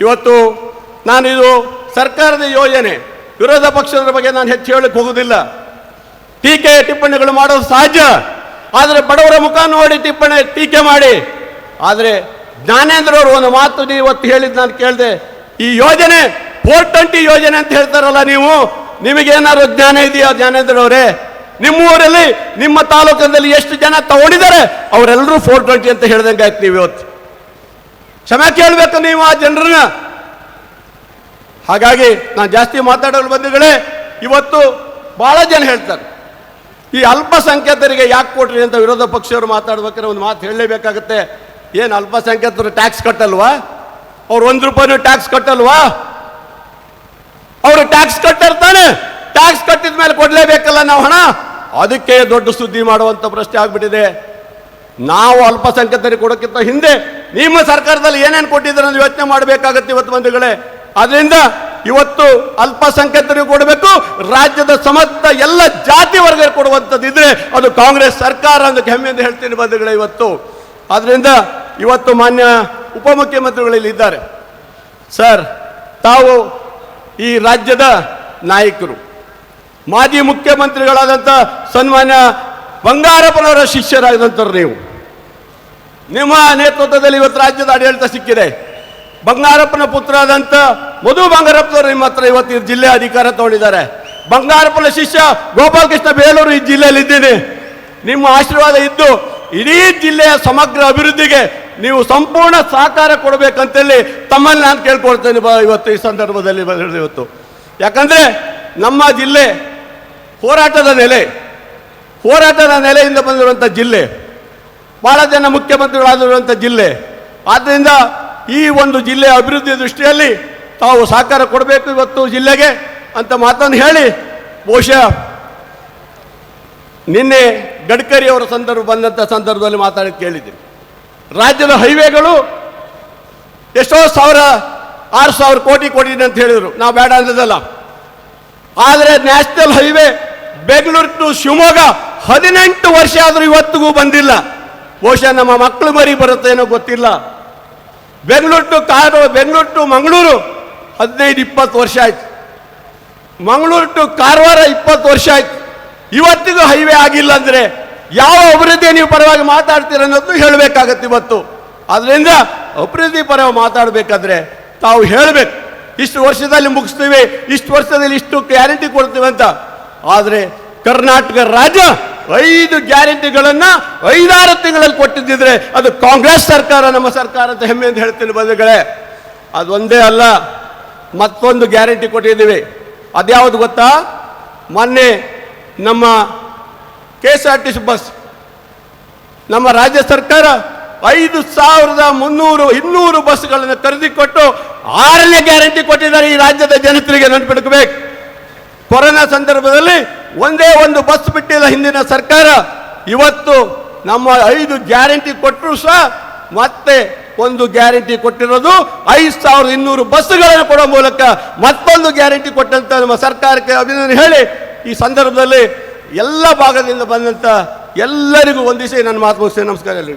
ಇವತ್ತು ನಾನಿದು ಸರ್ಕಾರದ ಯೋಜನೆ. ವಿರೋಧ ಪಕ್ಷದ ಬಗ್ಗೆ ನಾನು ಹೆಚ್ಚು ಹೇಳಕ್ಕೆ ಹೋಗುವುದಿಲ್ಲ ಟೀಕೆ ಟಿಪ್ಪಣಿಗಳು ಮಾಡೋದು ಸಹಜ ಆದರೆ ಬಡವರ ಮುಖ ನೋಡಿ ಟಿಪ್ಪಣಿ, ಟೀಕೆ ಮಾಡಿ. ಆದರೆ ಜ್ಞಾನೇಂದ್ರ ಅವರು ಒಂದು ಮಾತು ಇವತ್ತು ಹೇಳಿದ್ದು ನಾನು ಕೇಳಿದೆ. ಈ ಯೋಜನೆ, ಫೋರ್ ಟ್ವೆಂಟಿ ಯೋಜನೆ ಅಂತ ಹೇಳ್ತಾರಲ್ಲ ನೀವು? ನಿಮಗೇನಾದ್ರು ಜ್ಞಾನ ಇದೆಯಾ ಜ್ಞಾನೇಂದ್ರ ಅವರೇ? ನಿಮ್ಮ ಊರಲ್ಲಿ ನಿಮ್ಮ ತಾಲೂಕಿನಲ್ಲಿ ಎಷ್ಟು ಜನ ತಗೊಂಡಿದ್ದಾರೆ? ಅವರೆಲ್ಲರೂ ಫೋರ್ ಟ್ವೆಂಟಿ ಅಂತ ಹೇಳ್ದಂಗೆ ಆಯ್ತು ನೀವು ಇವತ್ತು. ಕ್ಷಮೆ ಕೇಳಬೇಕು ನೀವು ಆ ಜನರನ್ನ. ಹಾಗಾಗಿ ನಾನು ಜಾಸ್ತಿ ಮಾತಾಡಲು ಬಂಧುಗಳೇ ಇವತ್ತು ಬಹಳ ಜನ ಹೇಳ್ತಾರೆ, ಈ ಅಲ್ಪಸಂಖ್ಯಾತರಿಗೆ ಯಾಕೆ ಕೊಟ್ರಿ ಅಂತ ವಿರೋಧ ಪಕ್ಷವರು ಮಾತಾಡ್ಬೇಕಾದ್ರೆ ಒಂದು ಮಾತು ಹೇಳಲೇಬೇಕಾಗತ್ತೆ. ಏನು ಅಲ್ಪಸಂಖ್ಯಾತರು ಟ್ಯಾಕ್ಸ್ ಕಟ್ಟಲ್ವಾ? ಅವ್ರು ಒಂದು ರೂಪಾಯಿನೂ ಟ್ಯಾಕ್ಸ್ ಕಟ್ಟಲ್ವಾ? ಅವರು ಟ್ಯಾಕ್ಸ್ ಕಟ್ಟಿರ್ತಾನೆ ಟ್ಯಾಕ್ಸ್ ಕಟ್ಟಿದ ಮೇಲೆ ಕೊಡಲೇಬೇಕಲ್ಲ ನಾವು ಹಣ? ಅದಕ್ಕೆ ದೊಡ್ಡ ಸುದ್ದಿ ಮಾಡುವಂಥ ಪ್ರಶ್ನೆ ಆಗ್ಬಿಟ್ಟಿದೆ. ನಾವು ಅಲ್ಪಸಂಖ್ಯಾತರಿಗೆ ಕೊಡೋಕ್ಕಿಂತ ಹಿಂದೆ ನಿಮ್ಮ ಸರ್ಕಾರದಲ್ಲಿ ಏನೇನು ಕೊಟ್ಟಿದ್ದಾರೆ ಅಂತ ಯೋಚನೆ ಮಾಡಬೇಕಾಗತ್ತೆ ಇವತ್ತು ಬಂಧುಗಳೇ. ಅದರಿಂದ ಇವತ್ತು ಅಲ್ಪಸಂಖ್ಯಾತರಿಗೆ ಕೊಡಬೇಕು, ರಾಜ್ಯದ ಸಮಸ್ತ ಎಲ್ಲ ಜಾತಿ ವರ್ಗ ಕೊಡುವಂಥದ್ದಿದ್ರೆ ಅದು ಕಾಂಗ್ರೆಸ್ ಸರ್ಕಾರ ಅಂತ ಹೆಮ್ಮೆಯಿಂದ ಹೇಳ್ತೀನಿ ಬಂಧುಗಳೇ ಇವತ್ತು. ಆದ್ರಿಂದ ಇವತ್ತು ಮಾನ್ಯ ಉಪಮುಖ್ಯಮಂತ್ರಿಗಳು ಇಲ್ಲಿ ಇದ್ದಾರೆ. ಸರ್, ತಾವು ಈ ರಾಜ್ಯದ ನಾಯಕರು. ಮಾಜಿ ಮುಖ್ಯಮಂತ್ರಿಗಳಾದಂಥ ಸನ್ಮಾನ್ಯ ಬಂಗಾರಪ್ಪನವರ ಶಿಷ್ಯರಾದಂಥವ್ರು ನೀವು. ನಿಮ್ಮ ನೇತೃತ್ವದಲ್ಲಿ ಇವತ್ತು ರಾಜ್ಯದ ಆಡಳಿತ ಸಿಕ್ಕಿದೆ. ಬಂಗಾರಪ್ಪನ ಪುತ್ರ ಆದಂತ ಮಧು ಬಂಗಾರಪ್ಪನವರು ನಿಮ್ಮ ಹತ್ರ ಇವತ್ತು ಜಿಲ್ಲೆ ಅಧಿಕಾರ ತಗೊಂಡಿದ್ದಾರೆ. ಬಂಗಾರಪ್ಪನ ಶಿಷ್ಯ ಗೋಪಾಲಕೃಷ್ಣ ಬೇಲೂರು ಈ ಜಿಲ್ಲೆಯಲ್ಲಿ ಇದ್ದೀನಿ. ನಿಮ್ಮ ಆಶೀರ್ವಾದ ಇದ್ದು ಇಡೀ ಜಿಲ್ಲೆಯ ಸಮಗ್ರ ಅಭಿವೃದ್ಧಿಗೆ ನೀವು ಸಂಪೂರ್ಣ ಸಹಕಾರ ಕೊಡಬೇಕಂತೇಳಿ ತಮ್ಮಲ್ಲಿ ನಾನು ಕೇಳ್ಕೊಳ್ತೇನೆ ಬ- ಇವತ್ತು ಈ ಸಂದರ್ಭದಲ್ಲಿ ಇವತ್ತು. ಯಾಕಂದ್ರೆ ನಮ್ಮ ಜಿಲ್ಲೆ ಹೋರಾಟದ ನೆಲೆ, ಹೋರಾಟದ ನೆಲೆಯಿಂದ ಬಂದಿರುವಂಥ ಜಿಲ್ಲೆ. ಬಹಳ ಜನ ಮುಖ್ಯಮಂತ್ರಿಗಳಾಗಿರುವಂಥ ಜಿಲ್ಲೆ. ಆದ್ದರಿಂದ ಈ ಒಂದು ಜಿಲ್ಲೆಯ ಅಭಿವೃದ್ಧಿ ದೃಷ್ಟಿಯಲ್ಲಿ ತಾವು ಸಹಕಾರ ಕೊಡಬೇಕು ಇವತ್ತು ಜಿಲ್ಲೆಗೆ ಅಂತ ಮಾತನ್ನು ಹೇಳಿ, ಬಹುಶಃ ನಿನ್ನೆ ಗಡ್ಕರಿ ಅವರ ಸಂದರ್ಭ ಬಂದಂಥ ಸಂದರ್ಭದಲ್ಲಿ ಮಾತಾಡಿ ಕೇಳಿದ್ದೀನಿ. ರಾಜ್ಯದ ಹೈವೇಗಳು ಎಷ್ಟೋ ಸಾವಿರ, ಆರು ಸಾವಿರ ಕೋಟಿ ಕೊಟ್ಟಿದೆ ಅಂತ ಹೇಳಿದರು. ನಾವು ಬೇಡ ಅಂದದಲ್ಲ ಆದರೆ national highway Bengaluru to Shivamogga ಹದಿನೆಂಟು ವರ್ಷ ಆದರೂ ಇವತ್ತಿಗೂ ಬಂದಿಲ್ಲ. ಬಹುಶಃ ನಮ್ಮ ಮಕ್ಕಳು ಮರಿ ಬರುತ್ತೇನೋ ಗೊತ್ತಿಲ್ಲ. Bengaluru to car Bengaluru to Mangaluru ಹದಿನೈದು, ಇಪ್ಪತ್ತು ವರ್ಷ ಆಯ್ತು. ಮಂಗಳೂರು ಟು ಕಾರವಾರ ಇಪ್ಪತ್ತು ವರ್ಷ ಆಯ್ತು. ಇವತ್ತಿಗೂ ಹೈವೇ ಆಗಿಲ್ಲ ಅಂದ್ರೆ ಯಾವ ಅಭಿವೃದ್ಧಿ ನೀವು ಪರವಾಗಿ ಮಾತಾಡ್ತೀರ ಅನ್ನೋದು ಹೇಳಬೇಕಾಗತ್ತೆ ಇವತ್ತು. ಅದರಿಂದ ಅಭಿವೃದ್ಧಿ ಪರವಾಗಿ ಮಾತಾಡಬೇಕಾದ್ರೆ ತಾವು ಹೇಳಬೇಕು. ಇಷ್ಟು ವರ್ಷದಲ್ಲಿ ಮುಗಿಸ್ತೀವಿ, ಇಷ್ಟು ವರ್ಷದಲ್ಲಿ ಇಷ್ಟು ಗ್ಯಾರಂಟಿ ಕೊಡ್ತೀವಿ ಅಂತ. ಆದರೆ ಕರ್ನಾಟಕ ರಾಜ್ಯ ಐದು ಗ್ಯಾರಂಟಿಗಳನ್ನು ಐದಾರು ತಿಂಗಳಲ್ಲಿ ಕೊಟ್ಟಿದ್ದಿದ್ರೆ ಅದು ಕಾಂಗ್ರೆಸ್ ಸರ್ಕಾರ, ನಮ್ಮ ಸರ್ಕಾರ ಅಂತ ಹೆಮ್ಮೆ ಅಂತ ಹೇಳ್ತೀನಿ ಬಂಧುಗಳೇ. ಅದೊಂದೇ ಅಲ್ಲ, ಮತ್ತೊಂದು ಗ್ಯಾರಂಟಿ ಕೊಟ್ಟಿದ್ದೀವಿ. ಅದ್ಯಾವುದು ಗೊತ್ತಾ? ಮೊನ್ನೆ ನಮ್ಮ K S R T C bus, ನಮ್ಮ ರಾಜ್ಯ ಸರ್ಕಾರ ಐದು ಸಾವಿರದ ಮುನ್ನೂರು, ಇನ್ನೂರು ಬಸ್ಗಳನ್ನು ಖರೀದಿ ಕೊಟ್ಟು ಆರನೇ ಗ್ಯಾರಂಟಿ ಕೊಟ್ಟಿದ್ದಾರೆ ಈ ರಾಜ್ಯದ ಜನತೆಗೆ ನೆನಪಿಡ್ಕೋಬೇಕು ಕೊರೋನಾ ಸಂದರ್ಭದಲ್ಲಿ ಒಂದೇ ಒಂದು ಬಸ್ ಬಿಟ್ಟಿಲ್ಲ ಹಿಂದಿನ ಸರ್ಕಾರ. ಇವತ್ತು ನಮ್ಮ ಐದು ಗ್ಯಾರಂಟಿ ಕೊಟ್ಟರು ಸಹ ಮತ್ತೆ ಒಂದು ಗ್ಯಾರಂಟಿ ಕೊಟ್ಟಿರೋದು ಐದು ಸಾವಿರದ ಇನ್ನೂರು ಬಸ್ಸುಗಳನ್ನು ಕೊಡೋ ಮೂಲಕ ಮತ್ತೊಂದು ಗ್ಯಾರಂಟಿ ಕೊಟ್ಟಂತ ನಮ್ಮ ಸರ್ಕಾರಕ್ಕೆ ಅಭಿನಂದನೆ ಹೇಳಿ ಈ ಸಂದರ್ಭದಲ್ಲಿ ಎಲ್ಲ ಭಾಗದಿಂದ ಬಂದಂತ ಎಲ್ಲರಿಗೂ ಒಂದಿಸಿ ನನ್ನ ಮಾತು ಮುಗಿಸ್ತೇನೆ. ನಮಸ್ಕಾರ ಎಲ್ಲರಿಗೂ